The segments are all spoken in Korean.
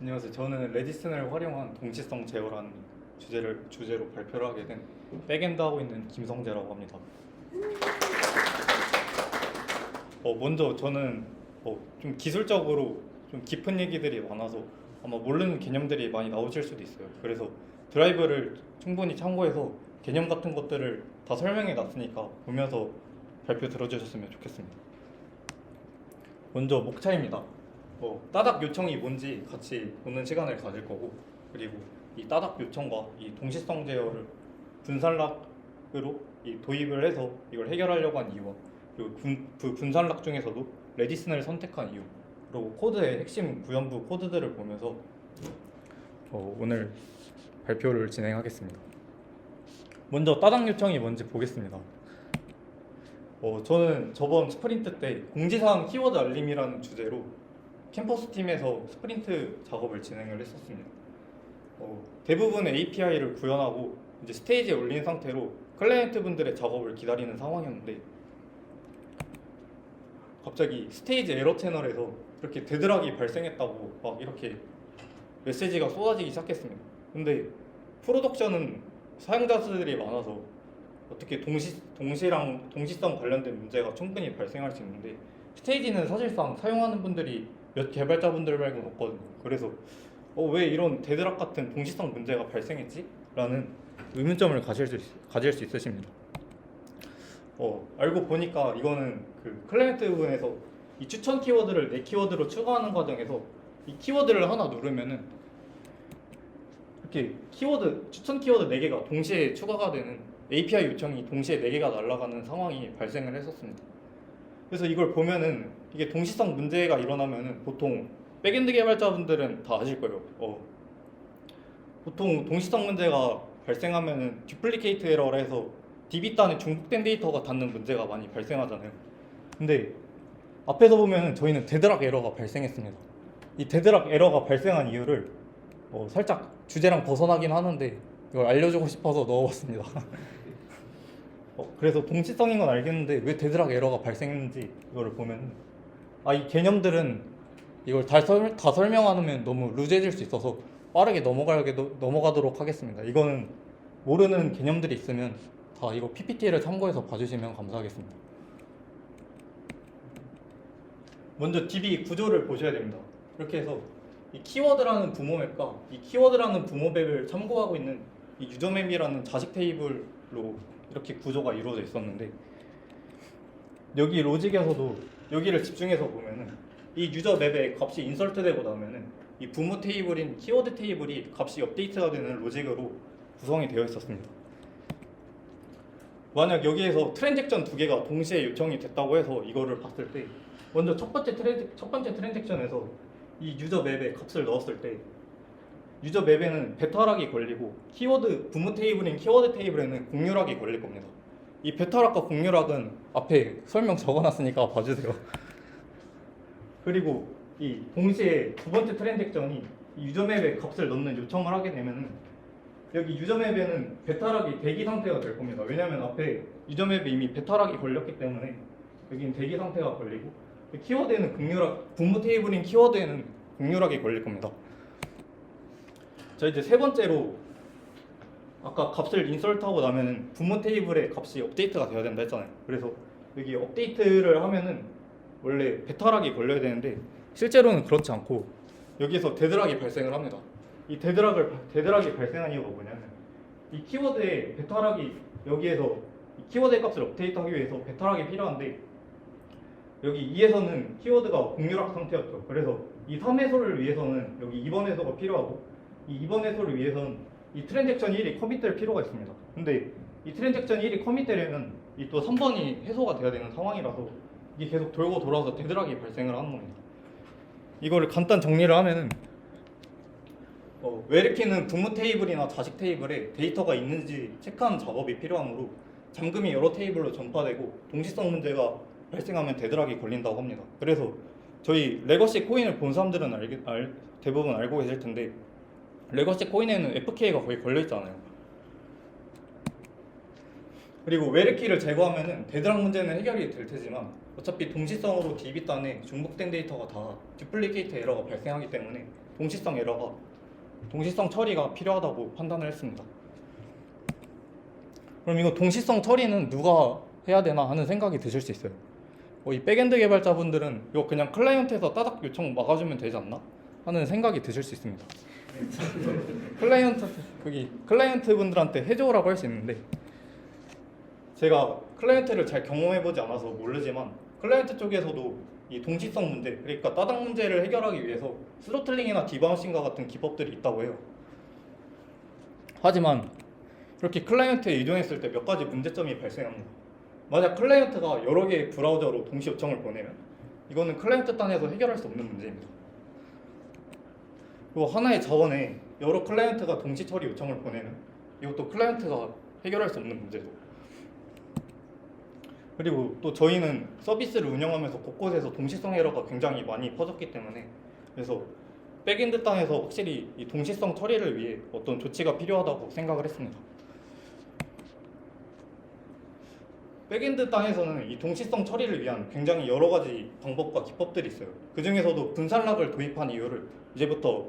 안녕하세요. 저는 레디슨을 활용한 동시성 제어라는 주제를 주제로 발표를 하게 된 백엔드 하고 있는 김성재라고 합니다. 어, 먼저 저는 어, 좀 기술적으로 좀 깊은 얘기들이 많아서 아마 모르는 개념들이 많이 나오실 수도 있어요. 그래서 드라이브를 충분히 참고해서 개념 같은 것들을 다 설명해 놨으니까 보면서 발표 들어주셨으면 좋겠습니다. 먼저 목차입니다. 어, 따닥 요청이 뭔지 같이 보는 시간을 가질 거고 그리고 이 따닥 요청과 이 동시성 제어를 분산락으로 이 도입을 해서 이걸 해결하려고 한 이유와 그리고 분, 그 분산락 중에서도 레디슨을 선택한 이유 그리고 코드의 핵심 구현부 코드들을 보면서 어, 오늘 발표를 진행하겠습니다. 먼저 따닥 요청이 뭔지 보겠습니다. 어, 저는 저번 스프린트 때 공지사항 키워드 알림이라는 주제로 캠퍼스 팀에서 스프린트 작업을 진행을 했었습니다. 어, 대부분의 API를 구현하고 이제 스테이지에 올린 상태로 클라이언트 분들의 작업을 기다리는 상황이었는데 갑자기 스테이지 에러 채널에서 이렇게 데드락이 발생했다고 막 이렇게 메시지가 쏟아지기 시작했습니다. 근데 프로덕션은 사용자 수들이 많아서 어떻게 동시 동시랑 동시성 관련된 문제가 충분히 발생할 수 있는데 스테이지는 사실상 사용하는 분들이 몇 개발자분들 말고 없거든요. 그래서 어, 왜 이런 데드락 같은 동시성 문제가 발생했지? 라는 의문점을 가질 수, 있, 가질 수 있으십니다. 어, 알고 보니까 이거는 그 클라이언트 부분에서 이 추천 키워드를 내 키워드로 추가하는 과정에서 이 키워드를 하나 누르면은 이렇게 키워드 추천 키워드 4개가 동시에 추가가 되는 API 요청이 동시에 4개가 날아가는 상황이 발생을 했었습니다. 그래서 이걸 보면은 이게 동시성 문제가 일어나면은 보통 백엔드 개발자분들은 다 아실 거예요. 어, 보통 동시성 문제가 발생하면은 듀플리케이트 에러라 해서 DB 단에 중복된 데이터가 닿는 문제가 많이 발생하잖아요. 근데 앞에서 보면은 저희는 데드락 에러가 발생했습니다. 이 데드락 에러가 발생한 이유를 어, 살짝 주제랑 벗어나긴 하는데 이걸 알려주고 싶어서 넣어봤습니다. 어, 그래서 동시성인 건 알겠는데 왜 데드락 에러가 발생했는지 이거를 보면 아 이 개념들은 이걸 다, 설, 다 설명하면 너무 루즈해질 수 있어서 빠르게 넘어가게 넘어가도록 하겠습니다. 이거는 모르는 개념들이 있으면 다 이거 PPT를 참고해서 봐주시면 감사하겠습니다. 먼저 DB 구조를 보셔야 됩니다. 이렇게 해서 이 키워드라는 부모맵과 이 키워드라는 부모맵을 참고하고 있는 이 유저맵이라는 자식 테이블로 이렇게 구조가 이루어져 있었는데 여기 로직에서도 여기를 집중해서 보면은 이 유저 맵에 값이 인설트되고 나면은 이 부모 테이블인 키워드 테이블이 값이 업데이트가 되는 로직으로 구성이 되어 있었습니다. 만약 여기에서 트랜잭션 두 개가 동시에 요청이 됐다고 해서 이거를 봤을 때 먼저 첫 번째 트랜 첫 번째 트랜잭션에서 이 유저 맵에 값을 넣었을 때 유저 맵에는 배타락이 걸리고 키워드 부모 테이블인 키워드 테이블에는 공유락이 걸릴 겁니다. 이 배타락과 공유락은 앞에 설명 적어놨으니까 봐주세요. 그리고 이 동시에 두 번째 트랜잭션이 이 유저 맵에 값을 넣는 요청을 하게 되면은 여기 유저 맵에는 배타락이 대기 상태가 될 겁니다. 왜냐하면 앞에 유저 맵에 이미 배타락이 걸렸기 때문에 여기는 대기 상태가 걸리고 키워드에는 공유락 부모 테이블인 키워드에는 공유락이 걸릴 겁니다. 자 이제 세 번째로 아까 값을 인설트하고 나면은 부모 테이블에 값이 업데이트가 돼야 된다 했잖아요. 그래서 여기 업데이트를 하면은 원래 배타락이 걸려야 되는데 실제로는 그렇지 않고 여기서 데드락이 발생을 합니다. 이 데드락을 데드락이 발생한 이유가 뭐냐면 이 키워드에 배타락이 여기에서 이 키워드의 값을 업데이트하기 위해서 배타락이 필요한데 여기 2에서는 키워드가 공유락 상태였죠. 그래서 이 3해소를 위해서는 여기 2번 해소가 필요하고 이 2번 해소를 위해서는 이 트랜잭션 1이 커밋될 필요가 있습니다. 근데 이 트랜잭션 1이 커밋되려면 이 또 3번이 해소가 돼야 되는 상황이라서 이게 계속 돌고 돌아서 데드락이 발생을 하는 겁니다. 이거를 간단 정리를 하면은 어, 왜 이렇게는 부모 테이블이나 자식 테이블에 데이터가 있는지 체크하는 작업이 필요하므로 잠금이 여러 테이블로 전파되고 동시성 문제가 발생하면 데드락이 걸린다고 합니다. 그래서 저희 레거시 코인을 본 사람들은 알게, 알, 대부분 알고 계실 텐데 레거시 코인에는 FK가 거의 걸려 있잖아요. 그리고 웨르키를 제거하면은 데드락 문제는 해결이 될 테지만 어차피 동시성으로 DB 단에 중복된 데이터가 다 듀플리케이트 에러가 발생하기 때문에 동시성 에러가 동시성 처리가 필요하다고 판단을 했습니다. 그럼 이거 동시성 처리는 누가 해야 되나 하는 생각이 드실 수 있어요. 어, 이 백엔드 개발자분들은 이거 그냥 클라이언트에서 따닥 요청 막아주면 되지 않나 하는 생각이 드실 수 있습니다. 클라이언트 거기 클라이언트 분들한테 해줘라고 할 수 있는데 제가 클라이언트를 잘 경험해 보지 않아서 모르지만 클라이언트 쪽에서도 이 동시성 문제 그러니까 따닥 문제를 해결하기 위해서 스로틀링이나 디바운싱과 같은 기법들이 있다고 해요. 하지만 이렇게 클라이언트에 의존했을 때 몇 가지 문제점이 발생합니다. 만약 클라이언트가 여러 개의 브라우저로 동시 요청을 보내면 이거는 클라이언트 단에서 해결할 수 없는 문제입니다. 그리고 하나의 자원에 여러 클라이언트가 동시 처리 요청을 보내면 이것도 클라이언트가 해결할 수 없는 문제죠. 그리고 또 저희는 서비스를 운영하면서 곳곳에서 동시성 에러가 굉장히 많이 퍼졌기 때문에 그래서 백엔드 땅에서 확실히 이 동시성 처리를 위해 어떤 조치가 필요하다고 생각을 했습니다. 백엔드 땅에서는 이 동시성 처리를 위한 굉장히 여러 가지 방법과 기법들이 있어요. 그 중에서도 분산락을 도입한 이유를 이제부터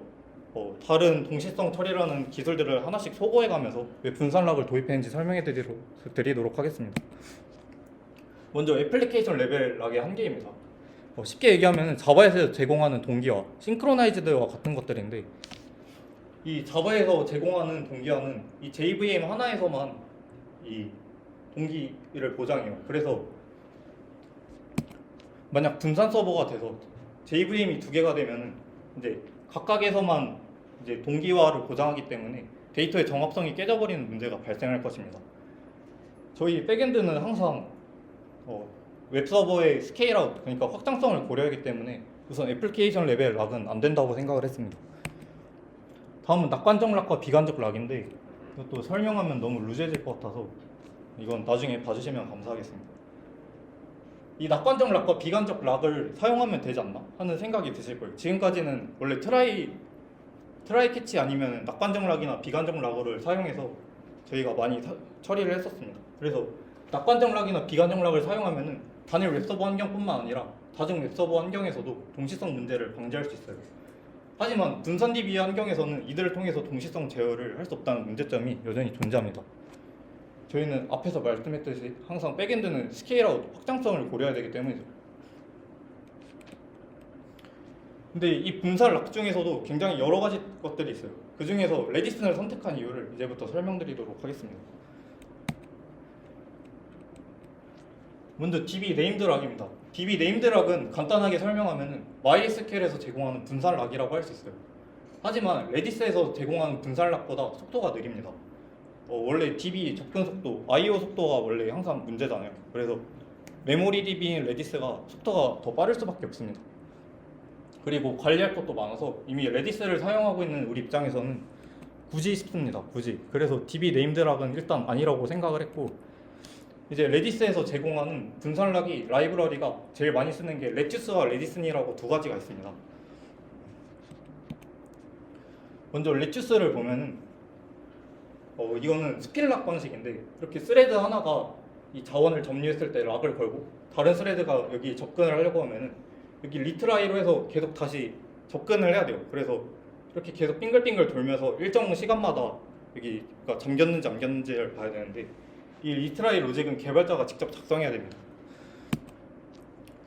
어, 다른 동시성 처리라는 기술들을 하나씩 소거해가면서 왜 분산락을 도입했는지 설명해 드리도록, 하겠습니다. 먼저 애플리케이션 레벨 락의 한계입니다. 어, 쉽게 얘기하면 자바에서 제공하는 동기화, 싱크로나이즈드와 같은 것들인데 이 자바에서 제공하는 동기화는 이 JVM 하나에서만 이 동기를 보장해요. 그래서 만약 분산 서버가 돼서 JVM이 두 개가 되면 이제 각각에서만 이제 동기화를 보장하기 때문에 데이터의 정합성이 깨져버리는 문제가 발생할 것입니다. 저희 백엔드는 항상 어, 웹서버의 스케일아웃 그러니까 확장성을 고려하기 때문에 우선 애플리케이션 레벨 락은 안 된다고 생각을 했습니다. 다음은 낙관적 락과 비관적 락인데 이것도 설명하면 너무 루즈해질 것 같아서 이건 나중에 봐주시면 감사하겠습니다. 이 낙관적 락과 비관적 락을 사용하면 되지 않나 하는 생각이 드실 거예요. 지금까지는 원래 트라이 트라이 캐치 아니면 낙관적 락이나 비관적 락을 사용해서 저희가 많이 사- 처리를 했었습니다. 그래서 낙관적 락이나 비관적 락을 사용하면은 단일 웹서버 환경뿐만 아니라 다중 웹서버 환경에서도 동시성 문제를 방지할 수 있어요. 하지만 분산 DB 환경에서는 이들을 통해서 동시성 제어를 할 수 없다는 문제점이 여전히 존재합니다. 저희는 앞에서 말씀했듯이 항상 백엔드는 스케일아웃 확장성을 고려해야 되기 때문이죠. 근데 이 분산 락 중에서도 굉장히 여러 가지 것들이 있어요. 그 중에서 레디슨을 선택한 이유를 이제부터 설명드리도록 하겠습니다. 먼저 DB 네임드 락입니다. DB 네임드 락은 간단하게 설명하면 MySQL에서 제공하는 분산 락이라고 할 수 있어요. 하지만 레디스에서 제공하는 분산 락보다 속도가 느립니다. 어, 원래 DB 접근 속도, I/O 속도가 원래 항상 문제잖아요. 그래서 메모리 DB인 레디스가 속도가 더 빠를 수밖에 없습니다. 그리고 관리할 것도 많아서 이미 레디스를 사용하고 있는 우리 입장에서는 굳이 싶습니다. 굳이. 그래서 DB 네임드락은 일단 아니라고 생각을 했고 이제 레디스에서 제공하는 분산락이 라이브러리가 제일 많이 쓰는 게 레튜스와 레디슨이라고 두 가지가 있습니다. 먼저 레튜스를 보면은 어 이거는 스킬 락 방식인데 이렇게 스레드 하나가 이 자원을 점유했을 때 락을 걸고 다른 스레드가 여기 접근을 하려고 하면은 여기 리트라이로 해서 계속 다시 접근을 해야 돼요. 그래서 이렇게 계속 빙글빙글 돌면서 일정 시간마다 여기 가 잠겼는지 안 잠겼는지를 봐야 되는데 이 리트라이 로직은 개발자가 직접 작성해야 됩니다.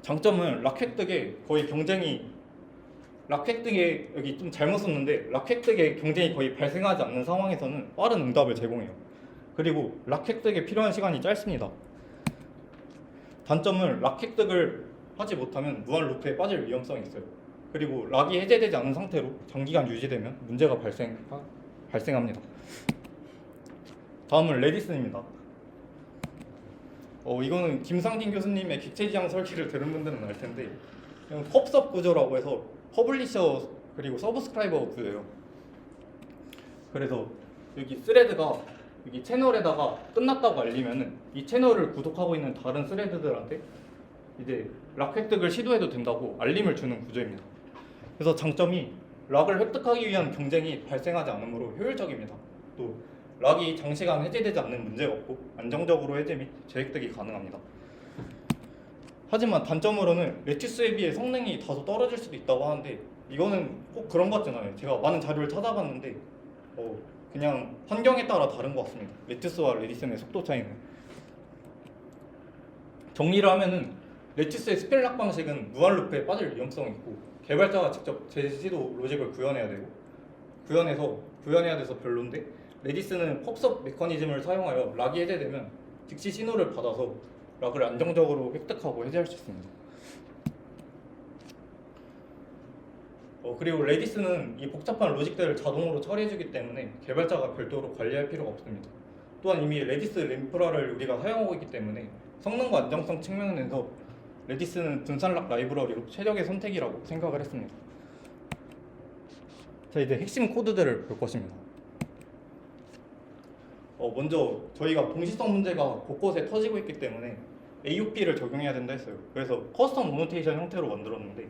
장점은 락 획득에 거의 경쟁이 락 획득에 여기 좀 잘못 썼는데 락 획득에 경쟁이 거의 발생하지 않는 상황에서는 빠른 응답을 제공해요. 그리고 락 획득에 필요한 시간이 짧습니다. 단점은 락 획득을 하지 못하면 무한 루프에 빠질 위험성이 있어요. 그리고 락이 해제되지 않은 상태로 장기간 유지되면 문제가 발생 발생합니다. 다음은 레디슨입니다. 어 이거는 김상진 교수님의 객체 지향 설계를 들은 분들은 알 텐데 펍섭 구조라고 해서 퍼블리셔 그리고 서브스크라이버 구조예요. 그래서 여기 스레드가 여기 채널에다가 끝났다고 알리면은 이 채널을 구독하고 있는 다른 스레드들한테 이제 락 획득을 시도해도 된다고 알림을 주는 구조입니다. 그래서 장점이 락을 획득하기 위한 경쟁이 발생하지 않으므로 효율적입니다. 또 락이 장시간 해제되지 않는 문제가 없고 안정적으로 해제 및 재획득이 가능합니다. 하지만 단점으로는 레티스에 비해 성능이 다소 떨어질 수도 있다고 하는데 이거는 꼭 그런 것 같진 않아요. 제가 많은 자료를 찾아봤는데 어, 그냥 환경에 따라 다른 것 같습니다. 레티스와 레디슨의 속도 차이는 정리를 하면은 레티스의 스펠락 방식은 무한 루프에 빠질 위험성이 있고 개발자가 직접 제시도 로직을 구현해야 되고 구현해서 구현해야 돼서 별론데 레디스는 popsub 메커니즘을 사용하여 락이 해제되면 즉시 신호를 받아서 락을 안정적으로 획득하고 해제할 수 있습니다. 어, 그리고 레디스는 이 복잡한 로직들을 자동으로 처리해주기 때문에 개발자가 별도로 관리할 필요가 없습니다. 또한 이미 레디스 램프라를 우리가 사용하고 있기 때문에 성능과 안정성 측면에서 레디스는 분산락 라이브러리로 최적의 선택이라고 생각을 했습니다. 자 이제 핵심 코드들을 볼 것입니다. 어, 먼저 저희가 동시성 문제가 곳곳에 터지고 있기 때문에 AUP를 적용해야 된다 했어요. 그래서 커스텀 노노테이션 형태로 만들었는데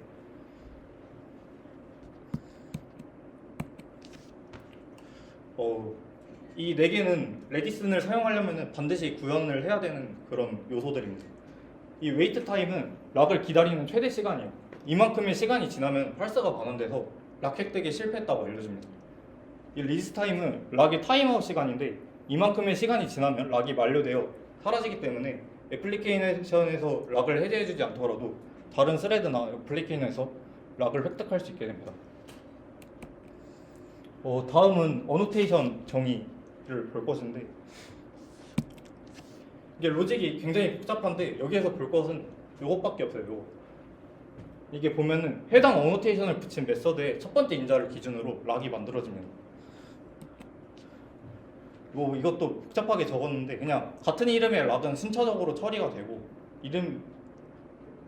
어, 이 네 개는 레디슨을 사용하려면 반드시 구현을 해야 되는 그런 요소들입니다. 이 웨이트 타임은 락을 기다리는 최대 시간이에요. 이만큼의 시간이 지나면 활사가 반환돼서 락 획득에 실패했다고 알려줍니다. 이 리스 타임은 락의 타임아웃 시간인데 이만큼의 시간이 지나면 락이 만료되어 사라지기 때문에 애플리케이션에서 락을 해제해주지 않더라도 다른 스레드나 애플리케이션에서 락을 획득할 수 있게 됩니다. 어, 다음은 어노테이션 정의를 볼 것인데 이게 로직이 굉장히 복잡한데 여기에서 볼 것은 이것밖에 없어요. 요거. 이게 보면은 해당 어노테이션을 붙인 메서드의 첫 번째 인자를 기준으로 락이 만들어집니다. 뭐 이것도 복잡하게 적었는데 그냥 같은 이름의 락은 순차적으로 처리가 되고 이름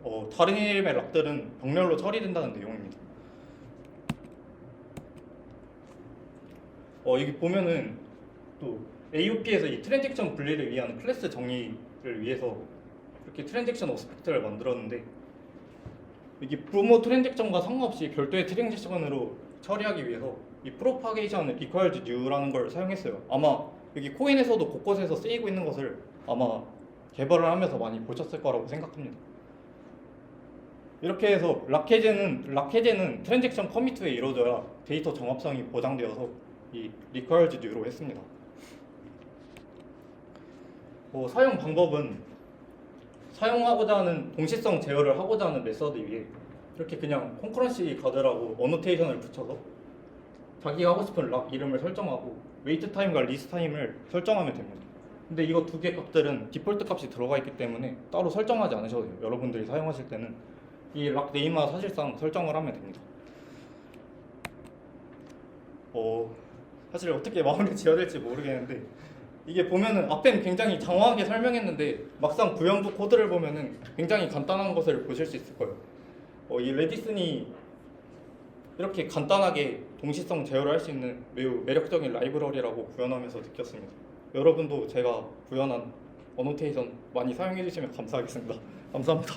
어, 다른 이름의 락들은 병렬로 처리된다는 내용입니다. 어, 여기 보면은 또 AUP에서 이 트랜잭션 분리를 위한 클래스 정의를 위해서 이렇게 트랜잭션 어스펙트를 만들었는데 여기 부모 트랜잭션과 상관없이 별도의 트랜잭션으로 처리하기 위해서 이 프로파게이션 리퀄드 뉴라는 걸 사용했어요. 아마 여기 코인에서도 곳곳에서 쓰이고 있는 것을 아마 개발을 하면서 많이 보셨을 거라고 생각합니다. 이렇게 해서 락해제는 락해제는 트랜잭션 커미트에 이루어져야 데이터 정합성이 보장되어서 이 리퀄드 뉴로 했습니다. 어, 사용 방법은 사용하고자 하는 동시성 제어를 하고자 하는 메서드 위에 이렇게 그냥 콘커런시 가드라고 어노테이션을 붙여서 자기가 하고 싶은 락 이름을 설정하고 웨이트 타임과 리스 타임을 설정하면 됩니다. 근데 이거 두 개 값들은 디폴트 값이 들어가 있기 때문에 따로 설정하지 않으셔도 돼요. 여러분들이 사용하실 때는 이 락 네임만 사실상 설정을 하면 됩니다. 어, 사실 어떻게 마무리 지어야 될지 모르겠는데 이게 보면은 앞엔 굉장히 장황하게 설명했는데 막상 구현부 코드를 보면은 굉장히 간단한 것을 보실 수 있을 거예요. 어, 이 레디슨이 이렇게 간단하게 동시성 제어를 할 수 있는 매우 매력적인 라이브러리라고 구현하면서 느꼈습니다. 여러분도 제가 구현한 어노테이션 많이 사용해 주시면 감사하겠습니다. 감사합니다.